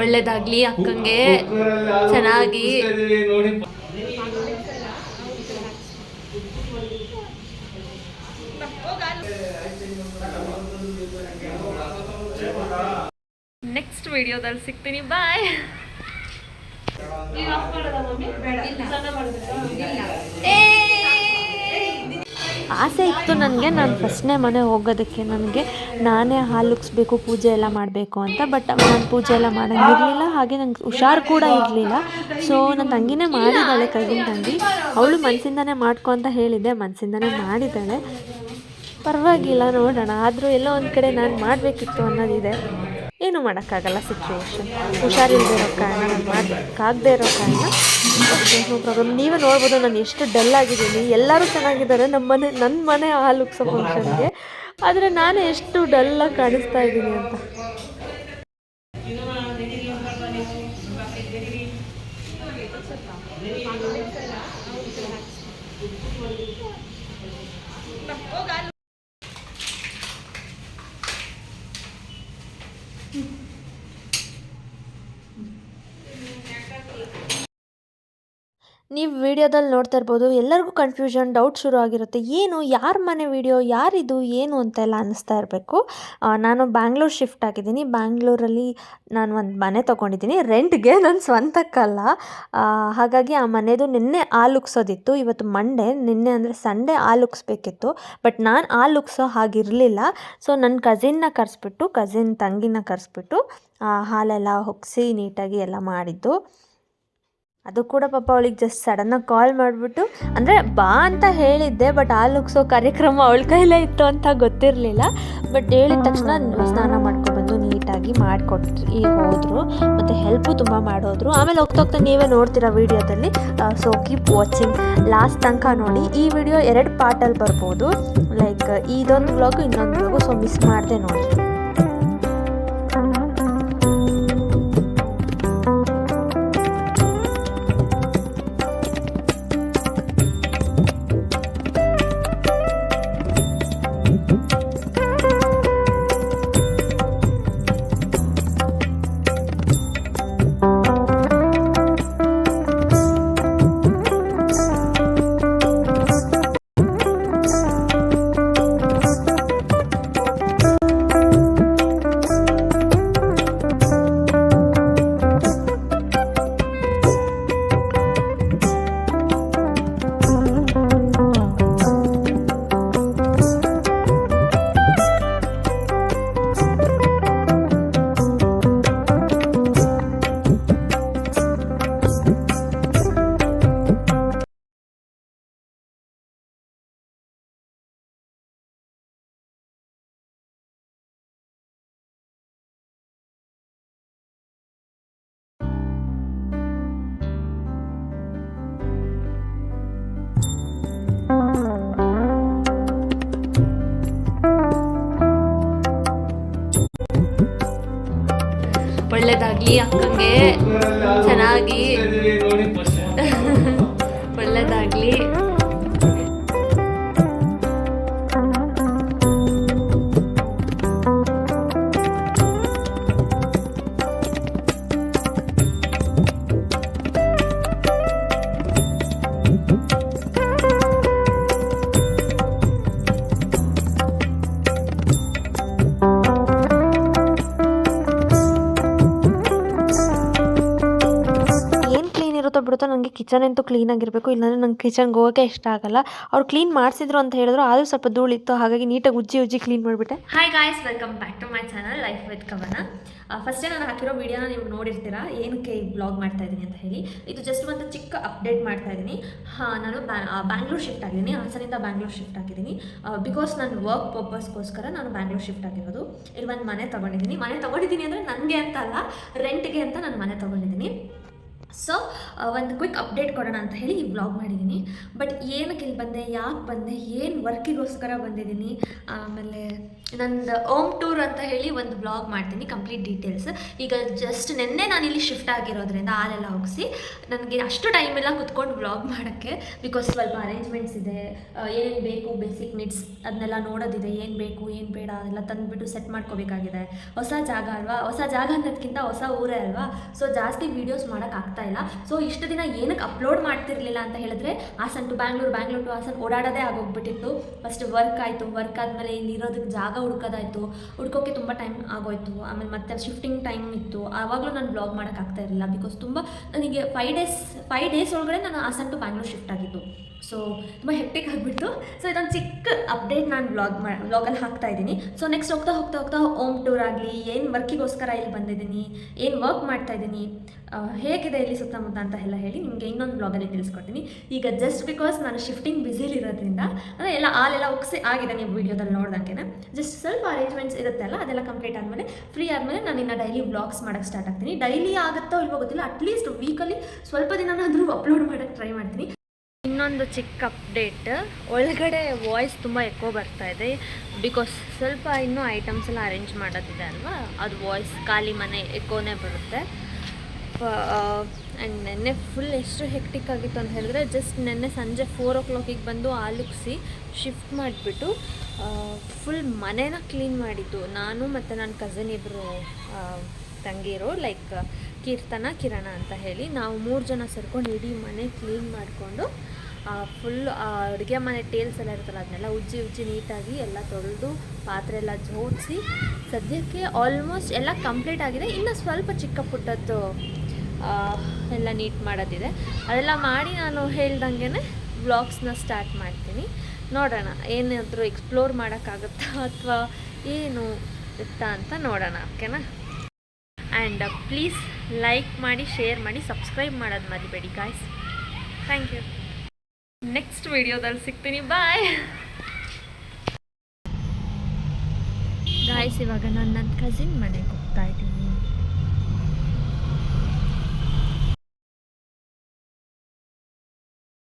ಒಳ್ಳೇದಾಗ್ಲಿ ಅಕ್ಕಂಗೆ. ಚೆನ್ನಾಗಿ. ನೆಕ್ಸ್ಟ್ ವಿಡಿಯೋದಲ್ಲಿ ಸಿಗ್ತೀನಿ. ಬಾಯ್ ಆಸೆ ಇತ್ತು ನನಗೆ. ನಾನು ಫಸ್ಟ್ನೇ ಮನೆ ಹೋಗೋದಕ್ಕೆ ನನಗೆ ನಾನೇ ಹಾಲು ಉಕ್ಸ್ಬೇಕು, ಪೂಜೆ ಎಲ್ಲ ಮಾಡಬೇಕು ಅಂತ. ಬಟ್ ನಾನು ಪೂಜೆ ಎಲ್ಲ ಮಾಡೋಂಗಿರಲಿಲ್ಲ ಹಾಗೆ ನಂಗೆ ಹುಷಾರು ಕೂಡ ಇರಲಿಲ್ಲ. ಸೊ ನನ್ನ ತಂಗಿನೇ ಮಾಡಿದ್ದಾಳೆ, ಕೈಗಿನ ತಂಗಿ. ಅವಳು ಮನಸ್ಸಿಂದನೇ ಮಾಡ್ಕೊ ಅಂತ ಹೇಳಿದ್ದೆ ಮನಸ್ಸಿಂದನೇ ಮಾಡಿದ್ದಾಳೆ. ಪರವಾಗಿಲ್ಲ, ನೋಡೋಣ. ಆದರೂ ಎಲ್ಲೋ ಒಂದು ಕಡೆ ನಾನು ಮಾಡಬೇಕಿತ್ತು ಅನ್ನೋದಿದೆ. ಏನು ಮಾಡೋಕ್ಕಾಗಲ್ಲ ಸಿಚುವೇಶನ್ ಹುಷಾರಿಲ್ಲದೆ ಇರೋ ಕಾರಣ, ನಾನು ಮಾಡಬೇಕಾಗದೇ ಇರೋ ಕಾರಣ. ನೋ ಪ್ರಾಬ್ಲಮ್ ನೀವೇ ನೋಡ್ಬೋದು ನಾನು ಎಷ್ಟು ಡಲ್ ಆಗಿದ್ದೀನಿ. ಎಲ್ಲರೂ ಚೆನ್ನಾಗಿದ್ದಾರೆ. ನಮ್ಮ ಮನೆ ನನ್ನ ಮನೆ ಆ ಲುಕ್ಸ ಫಂಕ್ಷನ್ಗೆ ಆದರೆ ನಾನು ಎಷ್ಟು ಡಲ್ಲಾಗಿ ಕಾಣಿಸ್ತಾ ಇದ್ದೀನಿ ಅಂತ. ನೀವು ವಿಡಿಯೋದಲ್ಲಿ ನೋಡ್ತಾ ಇರ್ಬೋದು, ಎಲ್ಲರಿಗೂ ಕನ್ಫ್ಯೂಷನ್ ಡೌಟ್ ಶುರು ಆಗಿರುತ್ತೆ. ಏನು, ಯಾರ ಮನೆ ವಿಡಿಯೋ ಯಾರಿದು ಏನು ಅಂತೆಲ್ಲ ಅನ್ನಿಸ್ತಾ ಇರಬೇಕು. ನಾನು ಬ್ಯಾಂಗ್ಳೂರ್ ಶಿಫ್ಟ್ ಆಗಿದ್ದೀನಿ. ಬ್ಯಾಂಗ್ಳೂರಲ್ಲಿ ನಾನು ಒಂದು ಮನೆ ತೊಗೊಂಡಿದ್ದೀನಿ. ರೆಂಟ್ಗೆ ನನ್ನ ಸ್ವಂತಕ್ಕಲ್ಲ. ಹಾಗಾಗಿ ಆ ಮನೆದು ನಿನ್ನೆ ಆಲುಕ್ಸೋದಿತ್ತು ಇವತ್ತು ಮಂಡೇ ನಿನ್ನೆ ಅಂದರೆ ಸಂಡೇ ಆಲುಕ್ಸ್ಬೇಕಿತ್ತು ಬಟ್ ನಾನು ಆಲುಕ್ಸೋ ಹಾಗಿರಲಿಲ್ಲ. ಸೊ ನನ್ನ ಕಸಿನ್ನ ಕರೆಸ್ಬಿಟ್ಟು ಕಸಿನ್ ತಂಗಿನ ಕರೆಸ್ಬಿಟ್ಟು ಹಾಲೆಲ್ಲ ಹೊಕ್ಸಿ ನೀಟಾಗಿ ಎಲ್ಲ ಮಾಡಿದ್ದು. ಅದು ಕೂಡ ಪಾಪ ಅವಳಿಗೆ ಜಸ್ಟ್ ಸಡನ್ನಾಗಿ ಕಾಲ್ ಮಾಡಿಬಿಟ್ಟು ಅಂದರೆ ಬಾ ಅಂತ ಹೇಳಿದ್ದೆ ಬಟ್ ಆ ಉಗ್ಸೋ ಕಾರ್ಯಕ್ರಮ ಅವಳ ಕೈಲೇ ಇತ್ತು ಅಂತ ಗೊತ್ತಿರಲಿಲ್ಲ. ಬಟ್ ಹೇಳಿದ ತಕ್ಷಣ ಸ್ನಾನ ಮಾಡ್ಕೊಬಂದು ನೀಟಾಗಿ ಮಾಡಿಕೊಟ್ರಿ ಹೋದರು ಮತ್ತು ಹೆಲ್ಪು ತುಂಬ ಮಾಡೋದ್ರು. ಆಮೇಲೆ ಹೋಗ್ತಾ ಹೋಗ್ತಾ ನೀವೇ ನೋಡ್ತೀರಾ ವಿಡಿಯೋದಲ್ಲಿ ಸೊ ಕೀಪ್ ವಾಚಿಂಗ್ ಲಾಸ್ಟ್ ತನಕ ನೋಡಿ ಈ ವಿಡಿಯೋ ಎರಡು ಪಾರ್ಟಲ್ಲಿ ಬರ್ಬೋದು. ಲೈಕ್ ಇದೊಂದು ವ್ಲಾಗು ಇನ್ನೊಂದು ವ್ಲಾಗು ಸೊ ಮಿಸ್ ಮಾಡಿದೆ ನೋಡಿ. ಒಳ್ಳೇದಾಗ್ಲಿ ಅಕ್ಕಂಗೆ ಚೆನ್ನಾಗಿ ಒಳ್ಳೇದಾಗ್ಲಿ ಬಿಡುತ್ತೋ ನನಗೆ ಕಿಚನ್ ಅಂತೂ ಕ್ಲೀನಾಗಿರಬೇಕು ಇಲ್ಲಾಂದರೆ ನಂಗೆ ಕಿಚನ್ಗೆ ಹೋಗೋಕೆ ಇಷ್ಟ ಆಗಲ್ಲ. ಅವ್ರು ಕ್ಲೀನ್ ಮಾಡಿಸಿದ್ರು ಅಂತ ಹೇಳಿದ್ರು, ಆದರೂ ಸ್ವಲ್ಪ ಧೂಳಿತ್ತು, ಹಾಗಾಗಿ ನೀಟಾಗಿ ಉಜ್ಜಿ ಉಜ್ಜಿ ಕ್ಲೀನ್ ಮಾಡಿಬಿಟ್ಟೆ. Hi guys welcome back to my channel life with Kavana ಫಸ್ಟೇ ನಾನು ಹಾಕಿರೋ ವೀಡಿಯೋನ ನೀವು ನೋಡಿರ್ತೀರಾ, ಏನಕ್ಕೆ ಈ ಬ್ಲಾಗ್ ಮಾಡ್ತಾ ಇದ್ದೀನಿ ಅಂತ ಹೇಳಿ. ಇದು ಜಸ್ಟ್ ಒಂದು ಚಿಕ್ಕ ಅಪ್ಡೇಟ್ ಮಾಡ್ತಾ ಇದ್ದೀನಿ ಹಾಂ, ನಾನು ಬ್ಯಾಂಗ್ಳೂರ್ ಶಿಫ್ಟ್ ಆಗಿದ್ದೀನಿ, ಹಾಸನಿಂದ ಬ್ಯಾಂಗ್ಳೂರ್ ಶಿಫ್ಟ್ ಆಗಿದ್ದೀನಿ ಬಿಕಾಸ್ ನಾನು ವರ್ಕ್ ಪರ್ಪಸ್ಗೋಸ್ಕರ ನಾನು ಬ್ಯಾಂಗ್ಳೂರ್ ಶಿಫ್ಟ್ ಆಗಿರೋದು ಇಲ್ಲಿ ಒಂದು ಮನೆ ತೊಗೊಂಡಿದ್ದೀನಿ. ಮನೆ ತೊಗೊಂಡಿದ್ದೀನಿ ಅಂದರೆ ನನಗೆ ಅಂತ ಅಲ್ಲ ರೆಂಟ್ಗೆ ಅಂತ ನಾನು ಮನೆ ತೊಗೊಂಡಿದ್ದೀನಿ. ಸೊ ಒಂದು ಕ್ವಿಕ್ ಅಪ್ಡೇಟ್ ಕೊಡೋಣ ಅಂತ ಹೇಳಿ ಈ ವ್ಲಾಗ್ ಮಾಡಿದ್ದೀನಿ. ಬಟ್ ಏನಕ್ಕೆ ಇಲ್ಲಿ ಬಂದೆ, ಯಾಕೆ ಬಂದೆ, ಏನು ವರ್ಕಿಗೋಸ್ಕರ ಬಂದಿದ್ದೀನಿ, ಆಮೇಲೆ ನಂದು ಓಮ್ ಟೂರ್ ಅಂತ ಹೇಳಿ ಒಂದು ವ್ಲಾಗ್ ಮಾಡ್ತೀನಿ ಕಂಪ್ಲೀಟ್ ಡೀಟೇಲ್ಸ್ ಈಗ ಜಸ್ಟ್ ನಿನ್ನೆ ನಾನು ಇಲ್ಲಿ ಶಿಫ್ಟ್ ಆಗಿರೋದ್ರಿಂದ ಹಾಲೆಲ್ಲ ಹೋಗಿಸಿ ನನಗೆ ಅಷ್ಟು ಟೈಮ್ ಇಲ್ಲ ಕುತ್ಕೊಂಡು ವ್ಲಾಗ್ ಮಾಡೋಕ್ಕೆ ಬಿಕಾಸ್ ಸ್ವಲ್ಪ ಅರೇಂಜ್ಮೆಂಟ್ಸ್ ಇದೆ ಏನೇನು ಬೇಕು ಬೇಸಿಕ್ ನೀಡ್ಸ್ ಅದನ್ನೆಲ್ಲ ನೋಡೋದಿದೆ, ಏನು ಬೇಕು, ಏನು ಬೇಡ, ಅದೆಲ್ಲ ತಂದುಬಿಟ್ಟು ಸೆಟ್ ಮಾಡ್ಕೋಬೇಕಾಗಿದೆ. ಹೊಸ ಜಾಗ ಅಲ್ವಾ? ಹೊಸ ಜಾಗ ಅನ್ನೋದಕ್ಕಿಂತ ಹೊಸ ಊರೇ ಅಲ್ವಾ? ಸೊ ಜಾಸ್ತಿ ವೀಡಿಯೋಸ್ ಮಾಡೋಕ್ಕಾಗ್ತಾ ಇಲ್ಲ. ಸೊ ಇಷ್ಟು ದಿನ ಏನಕ್ಕೆ ಅಪ್ಲೋಡ್ ಮಾಡ್ತಿರ್ಲಿಲ್ಲ ಅಂತ ಹೇಳಿದ್ರೆ, ಹಾಸನ್ ಟು ಬ್ಯಾಂಗ್ಳೂರು ಬ್ಯಾಂಗ್ಳೂರ್ ಟು ಹಾಸನ್ ಓಡಾಡೋದೇ ಆಗೋಗ್ಬಿಟ್ಟಿತ್ತು. ಫಸ್ಟ್ ವರ್ಕ್ ಆಯಿತು ವರ್ಕ್ ಆದಮೇಲೆ ಇಲ್ಲಿ ಇರೋದಕ್ಕೆ ಜಾಗ ಹುಡ್ಕೋದಾಯಿತು. ಹುಡ್ಕೋಕೆ ತುಂಬ ಟೈಮ್ ಆಗೋಯ್ತು. ಆಮೇಲೆ ಮತ್ತೆ ಶಿಫ್ಟಿಂಗ್ ಟೈಮ್ ಇತ್ತು. ಆವಾಗಲೂ ನಾನು ಬ್ಲಾಗ್ ಮಾಡೋಕ್ಕಾಗ್ತಾ ಇರಲಿಲ್ಲ ಬಿಕಾಸ್ ತುಂಬ ನನಗೆ ಫೈವ್ ಡೇಸ್ ಫೈವ್ ಡೇಸ್ ಒಳಗಡೆ ನಾನು ಹಾಸನ್ ಟು ಬ್ಯಾಂಗ್ಳೂರ್ ಶಿಫ್ಟ್ ಆಗಿತ್ತು ಸೊ ತುಂಬ ಹೆಪ್ಟಿಕ್ ಆಗಿಬಿಟ್ಟು ಸೊ ಇದೊಂದು ಚಿಕ್ಕ ಅಪ್ಡೇಟ್ ನಾನು ಬ್ಲಾಗ್ ಮಾ ಬ್ಲಾಗಲ್ಲಿ ಹಾಕ್ತಾ ಇದ್ದೀನಿ. ಸೊ ನೆಕ್ಸ್ಟ್ ಹೋಗ್ತಾ ಹೋಗ್ತಾ ಹೋಗ್ತಾ ಓಮ್ ಟೂರ್ ಆಗಲಿ, ಏನು ವರ್ಕಿಗೋಸ್ಕರ ಇಲ್ಲಿ ಬಂದಿದ್ದೀನಿ, ಏನು ವರ್ಕ್ ಮಾಡ್ತಾ ಇದ್ದೀನಿ ಹೇಗಿದೆ ಸುತ್ತಮುತ್ತ ಅಂತ ಎಲ್ಲ ಹೇಳಿ ನಿಮಗೆ ಇನ್ನೊಂದು ಬ್ಲಾಗಲ್ಲಿ ತಿಳಿಸ್ಕೊಡ್ತೀನಿ. ಈಗ ಜಸ್ಟ್ ಬಿಕಾಸ್ ನಾನು ಶಿಫ್ಟಿಂಗ್ ಬ್ಯುಸಿಲಿರೋದ್ರಿಂದ ಅಂದರೆ ಎಲ್ಲ ಆಲೆಲ್ಲ ಉಗ್ಸಿ ಆಗಿದೆ ನೀವು ವೀಡಿಯೋದಲ್ಲಿ ನೋಡ್ದಂಗೆ ಜಸ್ಟ್ ಸ್ವಲ್ಪ ಅರೇಂಜ್ಮೆಂಟ್ಸ್ ಇರುತ್ತಲ್ಲ ಅದೆಲ್ಲ ಕಂಪ್ಲೀಟ್ ಆದಮೇಲೆ ಫ್ರೀ ಆದಮೇಲೆ ನಾನು ಇನ್ನು ಡೈಲಿ ವ್ಲಾಗ್ಸ್ ಮಾಡೋಕ್ಕೆ ಸ್ಟಾರ್ಟ್ ಆಗ್ತೀನಿ. ಡೈಲಿ ಆಗುತ್ತೋ ಇಲ್ವೋ ಗೊತ್ತಿಲ್ಲ ಅಟ್ಲೀಸ್ಟ್ ವೀಕಲ್ಲಿ ಸ್ವಲ್ಪ ದಿನನಾದರೂ ಅಪ್ಲೋಡ್ ಮಾಡೋಕ್ಕೆ ಟ್ರೈ ಮಾಡ್ತೀನಿ. ಇನ್ನೊಂದು ಚಿಕ್ಕ ಅಪ್ಡೇಟ್ ಒಳಗಡೆ ವಾಯ್ಸ್ ತುಂಬ ಎಕೋ ಬರ್ತಾ ಇದೆ. ಬಿಕಾಸ್ ಸ್ವಲ್ಪ ಇನ್ನೂ ಐಟಮ್ಸ್ ಎಲ್ಲ ಅರೇಂಜ್ ಮಾಡೋದಿದೆ ಅಲ್ವಾ, ಅದು ವಾಯ್ಸ್ ಖಾಲಿ ಮನೆ ಎಕೋನೇ ಬರುತ್ತೆ. ಆ್ಯಂಡ್ ನೆನ್ನೆ ಫುಲ್ ಎಷ್ಟು ಹೆಕ್ಟಿಕ್ ಆಗಿತ್ತು ಅಂತ ಹೇಳಿದ್ರೆ ಜಸ್ಟ್ ನೆನ್ನೆ ಸಂಜೆ ಫೋರ್ ಓ ಕ್ಲಾಕಿಗೆ ಬಂದು ಆಲುಕ್ಸಿ ಶಿಫ್ಟ್ ಮಾಡಿಬಿಟ್ಟು ಫುಲ್ ಮನೇನ ಕ್ಲೀನ್ ಮಾಡಿದ್ದು. ನಾನು ಮತ್ತು ನನ್ನ ಕಸಿನ್ ಇಬ್ಬರು ತಂಗಿರು ಲೈಕ್ ಕೀರ್ತನ, ಕಿರಣ ಅಂತ ಹೇಳಿ ನಾವು ಮೂರು ಜನ ಸೇರ್ಕೊಂಡು ಇಡೀ ಮನೆ ಕ್ಲೀನ್ ಮಾಡಿಕೊಂಡು ಫುಲ್ ಅಡುಗೆ ಮನೆ ಟೇಲ್ಸ್ ಎಲ್ಲ ಇರುತ್ತಲ್ಲ ಅದನ್ನೆಲ್ಲ ಉಜ್ಜಿ ಉಜ್ಜಿ ನೀಟಾಗಿ ಎಲ್ಲ ತೊಳೆದು ಪಾತ್ರೆ ಎಲ್ಲ ಜೋಡಿಸಿ ಸದ್ಯಕ್ಕೆ ಆಲ್ಮೋಸ್ಟ್ ಎಲ್ಲ ಕಂಪ್ಲೀಟ್ ಆಗಿದೆ. ಇನ್ನು ಸ್ವಲ್ಪ ಚಿಕ್ಕ ಪುಟ್ಟದ್ದು ಎಲ್ಲ ನೀಟ್ ಮಾಡೋದಿದೆ. ಅದೆಲ್ಲ ಮಾಡಿ ನಾನು ಹೇಳ್ದಂಗೆ ವ್ಲಾಗ್ಸ್ನ ಸ್ಟಾರ್ಟ್ ಮಾಡ್ತೀನಿ. ನೋಡೋಣ, ಏನಾದರೂ ಎಕ್ಸ್ಪ್ಲೋರ್ ಮಾಡೋಕ್ಕಾಗುತ್ತಾ ಅಥವಾ ಏನು ಇತ್ತಾ ಅಂತ ನೋಡೋಣ ಓಕೆನಾ ಆ್ಯಂಡ್ ಪ್ಲೀಸ್ ಲೈಕ್ ಮಾಡಿ ಶೇರ್ ಮಾಡಿ ಸಬ್ಸ್ಕ್ರೈಬ್ ಮಾಡೋದು ಮರಿಬೇಡಿ ಗಾಯ್ಸ್ ಥ್ಯಾಂಕ್ ಯು ನೆಕ್ಸ್ಟ್ ವಿಡಿಯೋದಲ್ಲಿ ಸಿಗ್ತೀನಿ. ಬಾಯ್ ಗಾಯ್ಸ್ ಇವಾಗ ನಾನು ನನ್ನ ಕಸಿನ್ ಮನೆಗೆ ಹೋಗ್ತಾ ಇದ್ದೀನಿ.